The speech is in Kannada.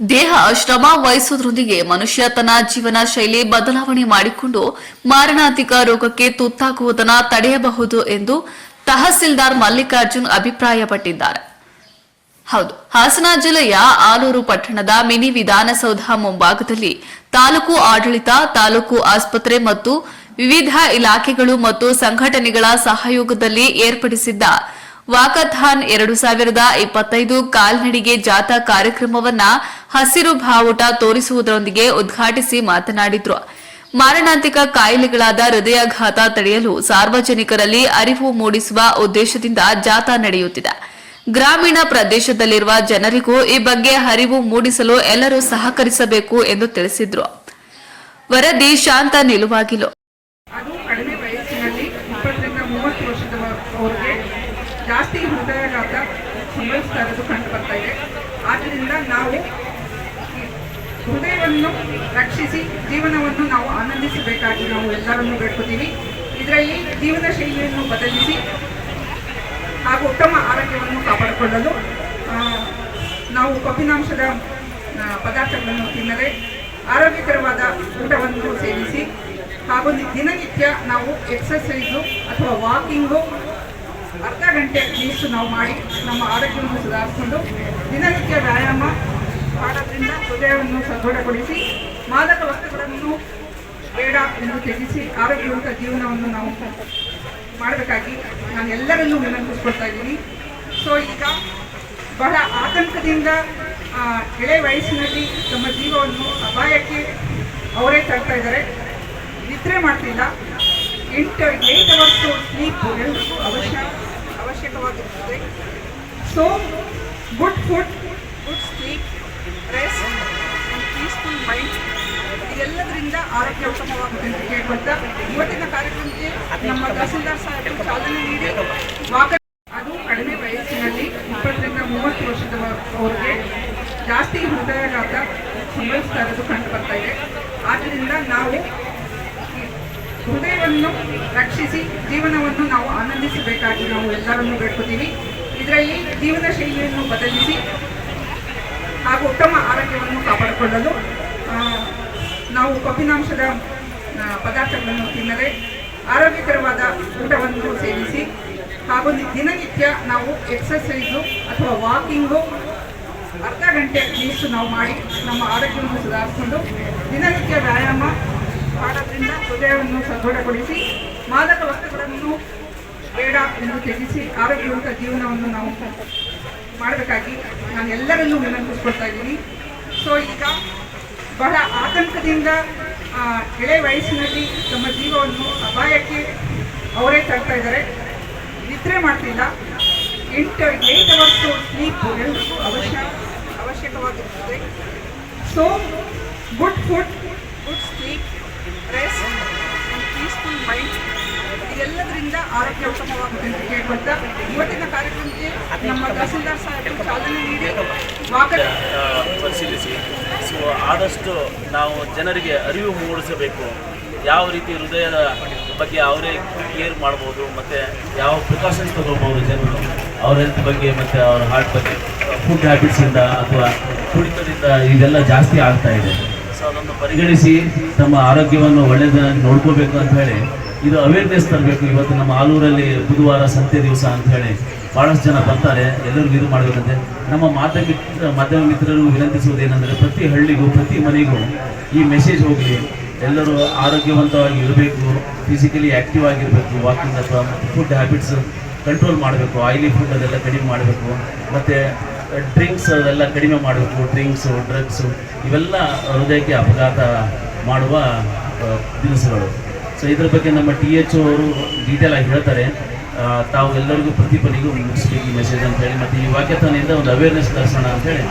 ದೇಹ ಶ್ರಮ ವಹಿಸುವುದರೊಂದಿಗೆ ಮನುಷ್ಯ ತನ್ನ ಜೀವನ ಶೈಲಿ ಬದಲಾವಣೆ ಮಾಡಿಕೊಂಡು ಮಾರಣಾಂತಿಕ ರೋಗಕ್ಕೆ ತುತ್ತಾಗುವುದನ್ನು ತಡೆಯಬಹುದು ಎಂದು ತಹಸೀಲ್ದಾರ್ ಮಲ್ಲಿಕಾರ್ಜುನ್ ಅಭಿಪ್ರಾಯಪಟ್ಟಿದ್ದಾರೆ. ಹೌದು, ಹಾಸನ ಜಿಲ್ಲೆಯ ಆಲೂರು ಪಟ್ಟಣದ ಮಿನಿ ವಿಧಾನಸೌಧ ಮುಂಭಾಗದಲ್ಲಿ ತಾಲೂಕು ಆಡಳಿತ, ತಾಲೂಕು ಆಸ್ಪತ್ರೆ ಮತ್ತು ವಿವಿಧ ಇಲಾಖೆಗಳು ಮತ್ತು ಸಂಘಟನೆಗಳ ಸಹಯೋಗದಲ್ಲಿ ಏರ್ಪಡಿಸಿದ್ದ ವಾಕಥಾನ್ ಎರಡು ಸಾವಿರದ ಇಪ್ಪತ್ತೈದು ಕಾಲ್ನಡಿಗೆ ಜಾಥಾ ಕಾರ್ಯಕ್ರಮವನ್ನ ಹಸಿರು ಬಾವುಟ ತೋರಿಸುವುದರೊಂದಿಗೆ ಉದ್ಘಾಟಿಸಿ ಮಾತನಾಡಿದ್ರು. ಮಾರಣಾಂತಿಕ ಕಾಯಿಲೆಗಳಾದ ಹೃದಯಾಘಾತ ತಡೆಯಲು ಸಾರ್ವಜನಿಕರಲ್ಲಿ ಅರಿವು ಮೂಡಿಸುವ ಉದ್ದೇಶದಿಂದ ಜಾಥಾ ನಡೆಯುತ್ತಿದೆ. ಗ್ರಾಮೀಣ ಪ್ರದೇಶದಲ್ಲಿರುವ ಜನರಿಗೂ ಈ ಬಗ್ಗೆ ಅರಿವು ಮೂಡಿಸಲು ಎಲ್ಲರೂ ಸಹಕರಿಸಬೇಕು ಎಂದು ತಿಳಿಸಿದ್ರು. ವರದಿ ಶಾಂತ ನಿಲುವಾಗಿಲು ಅದು ಕಡಿಮೆ ವಯಸ್ಸಿನಲ್ಲಿ ಇಪ್ಪತ್ತರಿಂದ ಮೂವತ್ತು ವರ್ಷದವರೆಗೆ ಜಾಸ್ತಿ ಹೃದಯಾಘಾತ ಸಂಭವಿಸ್ತಾ ಇರೋದು ಕಂಡು ಬರ್ತಾ ಇದೆ. ಆದ್ದರಿಂದ ನಾವು ಹೃದಯವನ್ನು ರಕ್ಷಿಸಿ ಜೀವನವನ್ನು ನಾವು ಆನಂದಿಸಬೇಕಾಗಿ ನಾವು ಎಲ್ಲರನ್ನು ಬೇಡ್ಕೋತೀವಿ. ಇದರಲ್ಲಿ ಜೀವನ ಶೈಲಿಯನ್ನು ಬದಲಿಸಿ ಹಾಗೂ ಉತ್ತಮ ಆರೋಗ್ಯವನ್ನು ಕಾಪಾಡಿಕೊಳ್ಳಲು ನಾವು ಕಬ್ಬಿನಾಂಶದ ಪದಾರ್ಥಗಳನ್ನು ತಿನ್ನದೆ ಆರೋಗ್ಯಕರವಾದ ಊಟವನ್ನು ಸೇವಿಸಿ ಹಾಗೂ ದಿನನಿತ್ಯ ನಾವು ಎಕ್ಸಸೈಸು ಅಥವಾ ವಾಕಿಂಗು ಅರ್ಧ ಗಂಟೆ ನೀಸು ನಾವು ಮಾಡಿ ನಮ್ಮ ಆರೋಗ್ಯವನ್ನು ಸುಧಾರಿಸಿಕೊಂಡು ದಿನನಿತ್ಯ ವ್ಯಾಯಾಮ ಮಾಡೋದ್ರಿಂದ ಹೃದಯವನ್ನು ಸದೃಢಗೊಳಿಸಿ ಮಾದಕ ವಸ್ತುಗಳನ್ನು ಬೇಡ ಎಂದು ತ್ಯಜಿಸಿ ಆರೋಗ್ಯವಂತ ಜೀವನವನ್ನು ನಾವು ಮಾಡಬೇಕಾಗಿ ನಾನು ಎಲ್ಲರನ್ನೂ ವಿನಂತಿಸ್ಕೊಳ್ತಾ ಇದ್ದೀನಿ. ಸೊ ಈಗ ಬಹಳ ಆತಂಕದಿಂದ ಎಳೆ ವಯಸ್ಸಿನಲ್ಲಿ ತಮ್ಮ ಜೀವವನ್ನು ಅಪಾಯಕ್ಕೆ ಅವರೇ ತರ್ತಾ ಇದ್ದಾರೆ. ನಿದ್ರೆ ಮಾಡ್ತಿಲ್ಲ. ಎಂಟು ಏಟ್ ಅವರ್ಸು ಸ್ಲೀಪ್ ಎಲ್ರಿಗೂ ಅವಶ್ಯ. ಅವಶ್ಯಕವಾಗಿರುತ್ತದೆ so good food good sleep rest peaceful mind ಇದೆಲ್ಲದರಿಂದ ಆರೋಗ್ಯ ಉತ್ತಮವಾಗುತ್ತೆ ಅಂತ ಇವತ್ತಿನ ಕಾರ್ಯಕ್ರಮಕ್ಕೆ ನಮ್ಮ ತಹಸೀಲ್ದಾರ್ ಸಾಹೇಬರು ಚಾಲನೆ ನೀಡಿ ವಾಕ ಅದು ಕಡಿಮೆ ವಯಸ್ಸಿನಲ್ಲಿ ಇಪ್ಪತ್ತರಿಂದ ಮೂವತ್ತು ವರ್ಷದವರೆಗೆ ಜಾಸ್ತಿ ಹೃದಯಾಘಾತ ಸಂಭವಿಸ್ತಾ ಇರೋದು ಕಂಡು ಬರ್ತಾ ಇದೆ. ಆದ್ದರಿಂದ ನಾವು ಹೃದಯವನ್ನು ರಕ್ಷಿಸಿ, ಜೀವನವನ್ನು ನಾವು ಆನಂದಿಸಬೇಕಾಗಿ ನಾವು ಎಲ್ಲರನ್ನು ಬೇಡ್ಕೋತೀವಿ. ಇದರಲ್ಲಿ ಜೀವನ ಶೈಲಿಯನ್ನು ಬದಲಿಸಿ ಹಾಗೂ ಉತ್ತಮ ಆರೋಗ್ಯವನ್ನು ಕಾಪಾಡಿಕೊಳ್ಳಲು ನಾವು ಕಬ್ಬಿನಾಂಶದ ಪದಾರ್ಥಗಳನ್ನು ತಿನ್ನದೆ ಆರೋಗ್ಯಕರವಾದ ಊಟವನ್ನು ಸೇವಿಸಿ ಹಾಗೂ ದಿನನಿತ್ಯ ನಾವು ಎಕ್ಸಸೈಸು ಅಥವಾ ವಾಕಿಂಗು ಅರ್ಧ ಗಂಟೆ ಮೀಸು ನಾವು ಮಾಡಿ ನಮ್ಮ ಆರೋಗ್ಯವನ್ನು ಸುಧಾರಿಸಿಕೊಂಡು ದಿನನಿತ್ಯ ವ್ಯಾಯಾಮ ಮಾಡೋದ್ರಿಂದ ಹೃದಯವನ್ನು ಸದೃಢಗೊಳಿಸಿ ಮಾದಕ ವಸ್ತುಗಳನ್ನು ಬೇಡ ಎಂದು ತ್ಯಜಿಸಿ ಆರೋಗ್ಯವಂತ ಜೀವನವನ್ನು ನಾವು ಮಾಡಬೇಕಾಗಿ ನಾನು ಎಲ್ಲರಲ್ಲೂ ವಿನಂತಿಸ್ಕೊಳ್ತಾ ಇದ್ದೀನಿ. ಸೊ ಈಗ ಬಹಳ ಆತಂಕದಿಂದ ಎಳೆ ವಯಸ್ಸಿನಲ್ಲಿ ತಮ್ಮ ಜೀವವನ್ನು ಅಪಾಯಕ್ಕೆ ಅವರೇ ತರ್ತಾ ಇದ್ದಾರೆ. ನಿದ್ರೆ ಮಾಡ್ತಿಲ್ಲ. ಎಂಟು ಏಟ್ ಅವರ್ಸ್ ಸ್ಲೀಪ್ ಎಲ್ರಿಗೂ ಅವಶ್ಯ ಅವಶ್ಯಕವಾಗಿರುತ್ತದೆ. So good food good sleep rest peaceful mind ಆರೋಗ್ಯ ಉತ್ತಮವಾಗುತ್ತೆ ಅಂತ ಕೇಳ್ಕೊಳ್ತಾ ಇವತ್ತಿನ ಕಾರ್ಯಕ್ರಮಕ್ಕೆ ನಮ್ಮ ತಹಸೀಲ್ದಾರ್ ಸಾಹೇಬರು ಚಾಲನೆ ನೀಡಿ ಪರಿಶೀಲಿಸಿ. ಸೊ ಆದಷ್ಟು ನಾವು ಜನರಿಗೆ ಅರಿವು ಮೂಡಿಸಬೇಕು. ಯಾವ ರೀತಿ ಹೃದಯದ ಬಗ್ಗೆ ಅವರೇ ಕೇರ್ ಮಾಡ್ಬೋದು, ಮತ್ತು ಯಾವ ಪ್ರಿಕಾಷನ್ಸ್ ತೊಗೊಳ್ಬೋದು ಜನರು, ಅವ್ರ ಹೆಲ್ತ್ ಬಗ್ಗೆ ಮತ್ತು ಅವ್ರ ಹಾರ್ಟ್ ಬಗ್ಗೆ ಫುಡ್ ಹ್ಯಾಬಿಟ್ಸಿಂದ ಅಥವಾ ಕುಡಿತದಿಂದ ಇದೆಲ್ಲ ಜಾಸ್ತಿ ಆಗ್ತಾ ಇದೆ. ಸೊ ಅದನ್ನು ಪರಿಗಣಿಸಿ ತಮ್ಮ ಆರೋಗ್ಯವನ್ನು ಒಳ್ಳೆಯದಾಗಿ ನೋಡ್ಕೋಬೇಕು ಅಂತ ಹೇಳಿ ಇದು ಅವೇರ್ನೆಸ್ ತರಬೇಕು. ಇವತ್ತು ನಮ್ಮ ಆಲೂರಲ್ಲಿ ಬುಧವಾರ ಸಂತೆ ದಿವಸ ಅಂತ ಹೇಳಿ ಭಾಳಷ್ಟು ಜನ ಬರ್ತಾರೆ. ಎಲ್ಲರಿಗೂ ಇದು ಮಾಡಬೇಕಂತೆ. ನಮ್ಮ ಮಾಧ್ಯಮ ಮಾಧ್ಯಮ ಮಿತ್ರರು ವಿನಂತಿಸುವುದೇನೆಂದರೆ ಪ್ರತಿ ಹಳ್ಳಿಗೂ, ಪ್ರತಿ ಮನೆಗೂ ಈ ಮೆಸೇಜ್ ಹೋಗಲಿ. ಎಲ್ಲರೂ ಆರೋಗ್ಯವಂತವಾಗಿ ಇರಬೇಕು ಫಿಸಿಕಲಿ ಆ್ಯಕ್ಟಿವ್ ಆಗಿರಬೇಕು ವಾಕಿಂಗ್ ಅಥವಾ ಫುಡ್ ಹ್ಯಾಬಿಟ್ಸ್ ಕಂಟ್ರೋಲ್ ಮಾಡಬೇಕು ಆಯಿಲಿ ಫುಡ್ ಅದೆಲ್ಲ ಕಡಿಮೆ ಮಾಡಬೇಕು, ಮತ್ತು ಡ್ರಿಂಕ್ಸ್ ಅದೆಲ್ಲ ಕಡಿಮೆ ಮಾಡಬೇಕು ಡ್ರಿಂಕ್ಸು ಡ್ರಗ್ಸು ಇವೆಲ್ಲ ಹೃದಯಕ್ಕೆ ಅಪಘಾತ ಮಾಡುವ ದಿನಸುಗಳು. ಸೊ ಇದ್ರ ಬಗ್ಗೆ ನಮ್ಮ ಟಿ ಎಚ್ ಅವರು ಡೀಟೇಲ್ ಆಗಿ ಹೇಳ್ತಾರೆ. ತಾವು ಎಲ್ಲರಿಗೂ ಪ್ರತಿ ಮನೆಗೂ ಮುಗಿಸ್ಬೇಕು ಈ ಮೆಸೇಜ್ ಅಂತ ಹೇಳಿ, ಮತ್ತು ಈ ವಾಕ್ಯತನಿಂದ ಒಂದು ಅವೇರ್ನೆಸ್ ತರಿಸೋಣ ಅಂತ ಹೇಳಿ.